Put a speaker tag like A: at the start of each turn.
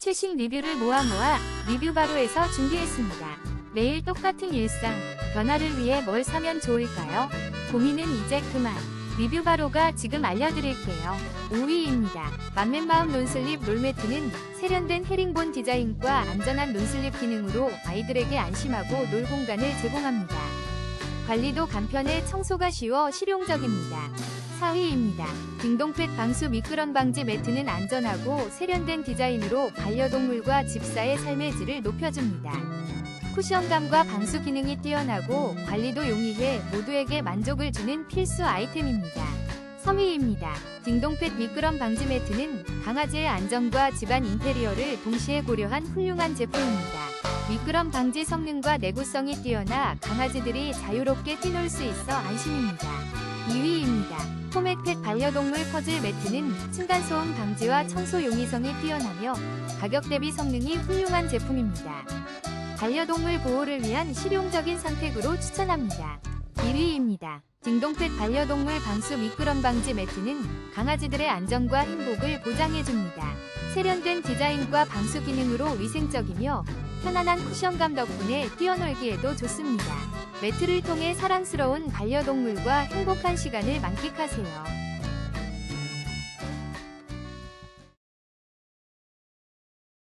A: 최신 리뷰를 모아 모아 리뷰 바로에서 준비했습니다. 매일 똑같은 일상, 변화를 위해 뭘 사면 좋을까요? 고민은 이제 그만. 리뷰 바로가 지금 알려드릴게요. 5위입니다. 맘맨마음 논슬립 롤매트는 세련된 헤링본 디자인과 안전한 논슬립 기능으로 아이들에게 안심하고 놀 공간을 제공합니다. 관리도 간편해 청소가 쉬워 실용적입니다. 4위입니다. 딩동펫 방수 미끄럼 방지 매트는 안전하고 세련된 디자인으로 반려동물과 집사의 삶의 질을 높여줍니다. 쿠션감과 방수 기능이 뛰어나고 관리도 용이해 모두에게 만족을 주는 필수 아이템입니다. 3위입니다. 딩동펫 미끄럼 방지 매트는 강아지의 안전과 집안 인테리어를 동시에 고려한 훌륭한 제품입니다. 미끄럼 방지 성능과 내구성이 뛰어나 강아지들이 자유롭게 뛰놀 수 있어 안심입니다. 2위입니다. 포맥펫 반려동물 퍼즐 매트는 층간소음 방지와 청소 용이성이 뛰어나며 가격 대비 성능이 훌륭한 제품입니다. 반려동물 보호를 위한 실용적인 선택으로 추천합니다. 1위입니다. 딩동펫 반려동물 방수 미끄럼 방지 매트는 강아지들의 안전과 행복을 보장해줍니다. 세련된 디자인과 방수 기능으로 위생적이며 편안한 쿠션감 덕분에 뛰어놀기에도 좋습니다. 매트를 통해 사랑스러운 반려동물과 행복한 시간을 만끽하세요.